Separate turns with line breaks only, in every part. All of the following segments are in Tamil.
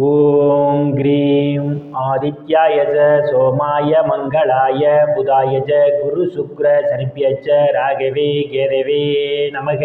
ஓம் கிரீம் ஆதித்யாய ச சோமாய மங்களாய புதாய ச குரு சுக்ர சனிப்பியச்ச ராகவே கேரவே நமக.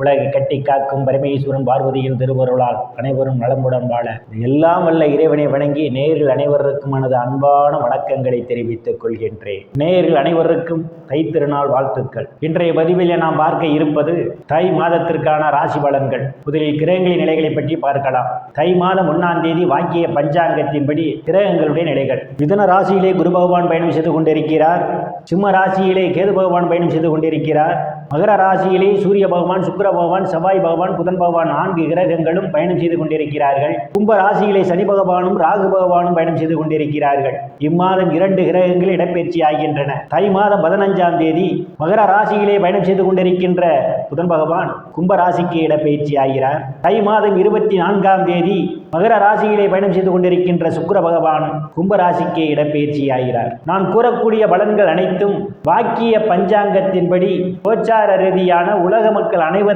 உலகை கட்டி காக்கும் பரமேஸ்வரன் பார்வதியின் திருவருளால் அனைவரும் நலமுடன் வாழ. எல்லாம் வல்ல இறைவனை வணங்கி நேரில் அனைவருக்கும் எனது அன்பான வணக்கங்களை தெரிவித்துக் கொள்கின்றேன். நேரில் அனைவருக்கும் தைத்திருநாள் வாழ்த்துக்கள். இன்றைய பதிவில் நாம் பார்க்க இருப்பது தை மாதத்திற்கான ராசி பலன்கள். முதலில் கிரகங்களின் நிலைகளை பற்றி பார்க்கலாம். தை மாதம் ஒன்னாம் தேதி வாக்கிய பஞ்சாங்கத்தின்படி கிரகங்களுடைய நிலைகள். மிதன ராசியிலே குரு பகவான் பயணம் செய்து கொண்டிருக்கிறார். சிம்ம ராசியிலே கேது பகவான் பயணம் செய்து கொண்டிருக்கிறார். மகர ராசியிலே சூரிய பகவான் சுக்கர பகவான் செவ்வாய் பகவான் புதன் பகவான் நான்கு கிரகங்களும் பயணம் செய்து கொண்டிருக்கிறார்கள். கும்ப ராசியிலே சனி பகவானும் ராகு பகவானும் பயணம் செய்து கொண்டிருக்கிறார்கள். இம்மாதம் இரண்டு கிரகங்கள் இடப்பெயர்ச்சி ஆகின்றன. தை மாதம் பதினஞ்சாம் தேதி மகர ராசியிலே பயணம் செய்து கொண்டிருக்கின்ற புதன் பகவான் கும்ப ராசிக்கு இடப்பெயர்ச்சி ஆகிறார். தை மாதம் இருபத்தி நான்காம் தேதி மகர ராசியிலே பயணம் செய்து கொண்டிருக்கின்ற சுக்கர பகவான் கும்ப ராசிக்கே இடப்பெயர்ச்சி ஆகிறார். நான் கூறக்கூடிய பலன்கள் அனைத்தும் வாக்கிய பஞ்சாங்கத்தின்படி கோச்சார ரீதியான உலக மக்கள் அனைவரும்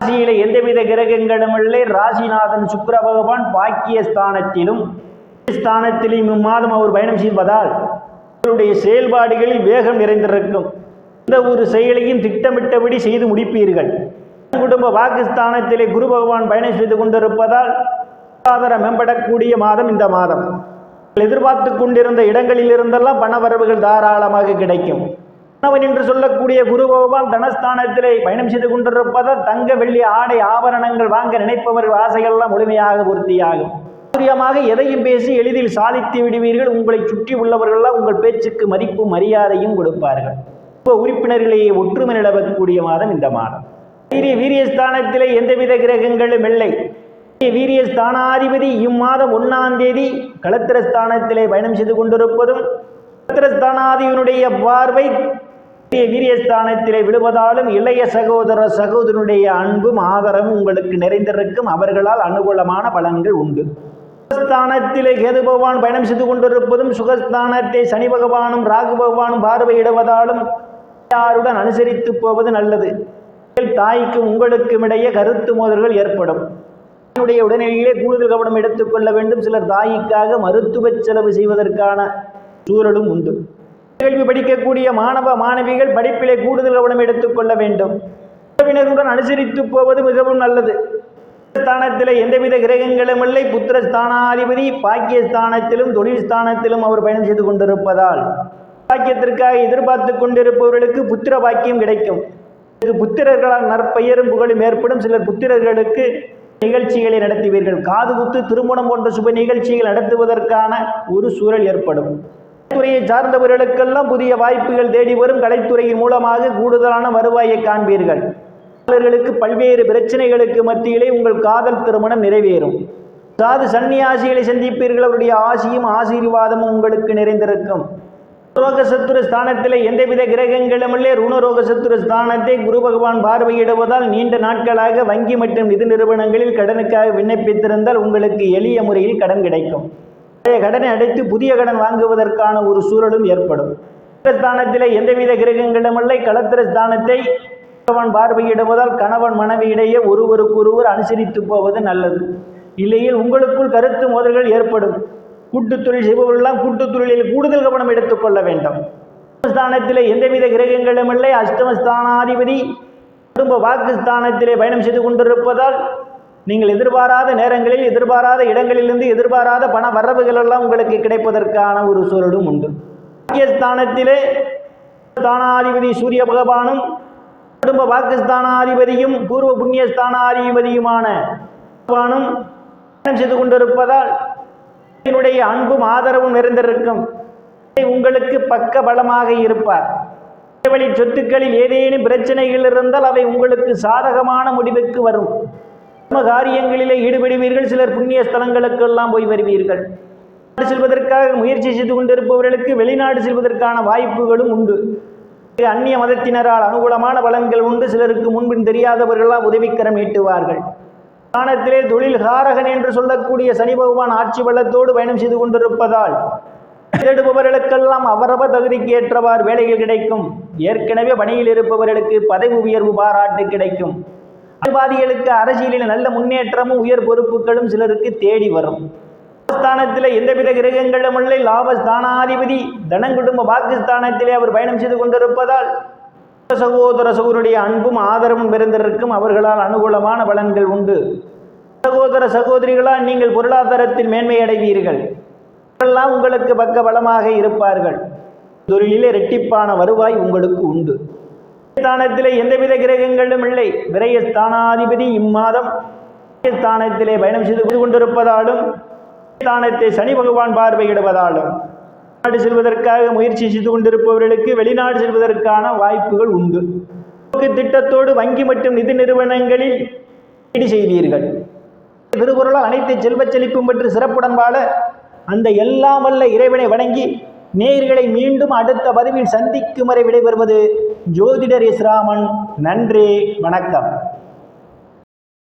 ராசியில எந்தவித கிரகங்களும் இல்லை. ராசிநாதன் சுக்கர பகவான் பாக்கிய ஸ்தானத்திலும் ஸ்தானத்திலும் இம்மாதம் அவர் பயணம் செய்வதால் உங்களுடைய செயல்பாடுகளில் வேகம் நிறைந்திருக்கும். எந்த ஒரு செயலையும் திட்டமிட்டபடி செய்து முடிப்பீர்கள். குடும்ப பாகிஸ்தானத்திலே குரு பகவான் பயணம் செய்து கொண்டிருப்பதால் பொருளாதாரம் மேம்படக்கூடிய மாதம் இந்த மாதம். எதிர்பார்த்து கொண்டிருந்த இடங்களில் இருந்தெல்லாம் பண வரவுகள் தாராளமாக கிடைக்கும். கணவன் என்று சொல்லக்கூடிய குரு பகவான் தனஸ்தானத்திலே பயணம் செய்து கொண்டிருப்பதால் தங்க வெள்ளி ஆடை ஆபரணங்கள் வாங்க நினைப்பவர்கள் ஆசைகள்லாம் முழுமையாக பூர்த்தியாகும். சௌரியமாக எதையும் பேசி எளிதில் சாதித்து விடுவீர்கள். உங்களை சுற்றி உள்ளவர்கள்லாம் உங்கள் பேச்சுக்கு மதிப்பும் மரியாதையும் கொடுப்பார்கள். குடும்ப உறுப்பினர்களையே ஒற்றுமை நிலவக்கூடிய மாதம் இந்த மாதம். வீரிய வீரியஸ்தானத்திலே எந்தவித கிரகங்களும் இல்லை. வீரிய ஸ்தானாதிபதி இம்மாதம் ஒன்னாம் தேதி களத்திரஸ்தானத்திலே பயணம் செய்து கொண்டிருப்பதும் களத்திரஸ்தானாதிபதியினுடைய பார்வை வீரியஸ்தானத்திலே விழுவதாலும் இளைய சகோதர சகோதரனுடைய அன்பும் ஆதரவும் உங்களுக்கு நிறைந்திருக்கும். அவர்களால் அனுகூலமான பலன்கள் உண்டு. சுகஸ்தானத்திலே கேது பகவான் பயணம் செய்து கொண்டிருப்பதும் சுகஸ்தானத்தை சனி பகவானும் ராகு பகவானும் பார்வையிடுவதாலும் யாருடன் அனுசரித்து போவது நல்லது. தாய்க்கும் உங்களுக்கும் இடையே கருத்து மோதல்கள் ஏற்படும். தன்னுடைய உடனடியிலே கூடுதல் கவனம் எடுத்துக்கொள்ள வேண்டும். சிலர் தாய்க்காக மருத்துவ செலவு செய்வதற்கான சூழலும் உண்டு. கேள்வி படிக்கக்கூடிய மாணவ மாணவிகள் படிப்பிலே கூடுதல் கவனம் எடுத்துக்கொள்ள வேண்டும். உறவினருடன் அனுசரித்து போவது மிகவும் நல்லது. ஸ்தானத்தில் எந்தவித கிரகங்களும் இல்லை. புத்திர ஸ்தானாதிபதி பாக்கிய ஸ்தானத்திலும் தொழில் ஸ்தானத்திலும் அவர் பயணம் செய்து கொண்டிருப்பதால் பாக்கியத்திற்காக எதிர்பார்த்து கொண்டிருப்பவர்களுக்கு புத்திர பாக்கியம் கிடைக்கும். இது புத்திரர்களால் நற்பெயரும் புகழும் ஏற்படும். சிலர் புத்திரர்களுக்கு நிகழ்ச்சிகளை நடத்துவீர்கள். காது குத்து திருமணம் போன்ற சுப நிகழ்ச்சிகள் நடத்துவதற்கான ஒரு சூழல் ஏற்படும். கலைத்துறையை சார்ந்தவர்களுக்கெல்லாம் புதிய வாய்ப்புகள் தேடி வரும் கலைத்துறையின் மூலமாக கூடுதலான வருவாயை காண்பீர்கள். அவர்களுக்கு பல்வேறு பிரச்சனைகளுக்கு மத்தியிலே உங்கள் காதல் திருமணம் நிறைவேறும். சாது சன்னியாசிகளை சந்திப்பீர்கள் அவருடைய ஆசியும் ஆசீர்வாதமும் உங்களுக்கு நிறைந்திருக்கும். ருணரோக சத்துரு ஸ்தானத்தில் எந்தவித கிரகங்களுமில்லே. ருணரோக சத்துரு ஸ்தானத்தை குரு பகவான் பார்வையிடுவதால் நீண்ட நாட்களாக வங்கி மற்றும் நிதி நிறுவனங்களில் கடனுக்காக விண்ணப்பித்திருந்தால் உங்களுக்கு எளிய முறையில் கடன் கிடைக்கும். பழைய கடனை அடைத்து புதிய கடன் வாங்குவதற்கான ஒரு சூழலும் ஏற்படும். ஸ்தானத்திலே எந்தவித கிரகங்களும் களத்திர ஸ்தானத்தை கணவன் பார்வையிடுவதால் கணவன் மனைவியிடையே ஒருவருக்கொருவர் அனுசரித்து போவது நல்லது. இல்லையில் உங்களுக்குள் கருத்து மோதல்கள் ஏற்படும். கூட்டுத் தொழில் செய்பவர்களெல்லாம் கூட்டுத் தொழிலில் கூடுதல் கவனம் எடுத்துக்கொள்ள வேண்டும். ஸ்தானத்திலே எந்தவித கிரகங்களும் இல்லை. அஷ்டமஸ்தானாதிபதி குடும்ப வாக்குஸ்தானத்திலே பயணம் செய்து கொண்டிருப்பதால் நீங்கள் எதிர்பாராத நேரங்களில் எதிர்பாராத இடங்களிலிருந்து எதிர்பாராத பண வரவுகள் எல்லாம் உங்களுக்கு கிடைப்பதற்கான ஒரு சூழலும் உண்டு. பாக்கியஸ்தானத்திலே ஸ்தானாதிபதி சூரிய பகவானும் குடும்ப வாக்குஸ்தானாதிபதியும் பூர்வ புண்ணியஸ்தானாதிபதியுமான பகவானும் பயணம் செய்து கொண்டிருப்பதால் என்னுடைய அன்பும் ஆதரவும் நிறைந்திருக்கும். உங்களுக்கு பக்க பலமாக இருப்பார். வழி சொத்துக்களில் ஏதேனும் பிரச்சனைகள் இருந்தால் அவை உங்களுக்கு சாதகமான முடிவுக்கு வரும். கர்ம காரியங்களிலே ஈடுபடுவீர்கள். சிலர் புண்ணிய ஸ்தலங்களுக்கெல்லாம் போய் வருவீர்கள். நாடு செல்வதற்காக முயற்சி செய்து கொண்டிருப்பவர்களுக்கு வெளிநாடு செல்வதற்கான வாய்ப்புகளும் உண்டு. அந்நிய மதத்தினரால் அனுகூலமான பலன்கள் உண்டு. சிலருக்கு முன்பின் தெரியாதவர்களால் உதவிக்கரம் நீட்டுவார்கள். ஸ்தானத்திலே தொழில் காரகன் என்று சொல்லக்கூடிய சனி பகவான் ஆட்சி வளத்தோடு பயணம் செய்து கொண்டிருப்பதால் தேடுபவர்களுக்கெல்லாம் அவரவர் தகுதிக்கு ஏற்றவாறு வேலைகள் கிடைக்கும். ஏற்கனவே பணியில் இருப்பவர்களுக்கு பதவி உயர்வு பாராட்டு கிடைக்கும். அரசியல்வாதிகளுக்கு அரசியலில் நல்ல முன்னேற்றமும் உயர் பொறுப்புகளும் சிலருக்கு தேடி வரும். ஸ்தானத்திலே எந்தவித கிரகங்களும் இல்லை. லாபஸ்தானாதிபதி தனங்குடும்ப பாகிஸ்தானத்திலே அவர் பயணம் செய்து கொண்டிருப்பதால் சகோதர சகோதருடைய அன்பும் ஆதரவும் பிறந்திருக்கும் அவர்களால் அனுகூலமான பலன்கள் உண்டு. சகோதர சகோதரிகளால் நீங்கள் பொருளாதாரத்தில் மேன்மை அடைவீர்கள். எல்லாம் உங்களுக்கு பக்க பலமாக இருப்பார்கள். தொழிலிலே ரெட்டிப்பான வருவாய் உங்களுக்கு உண்டு. ஸ்தானத்திலே எந்தவித கிரகங்களும் இல்லை. விரைய ஸ்தானாதிபதி இம்மாதம். ஸ்தானத்திலே பயணம் செய்து கொண்டிருப்பதாலும் ஸ்தானத்தை சனி பகவான் பார்வையிடுவதாலும் நாடு செல்வதற்காக முயற்சி செய்து கொண்டிருப்பவர்களுக்கு வெளிநாடு செல்வதற்கான வாய்ப்புகள் உண்டு. திட்டத்தோடு வங்கி மற்றும் நிதி நிறுவனங்களில் ஈடு செய்வீர்கள். திருக்குறளால் அனைத்து செல்வச் செழிப்பும் பெற்று சிறப்புடன் வாழ அந்த எல்லாம் வல்ல இறைவனை வணங்கி நேயர்களை மீண்டும் அடுத்த பதிவில் சந்திக்கும் வரை விடைபெறுவது ஜோதிடர் இஸ்ராமன் நன்றி வணக்கம்.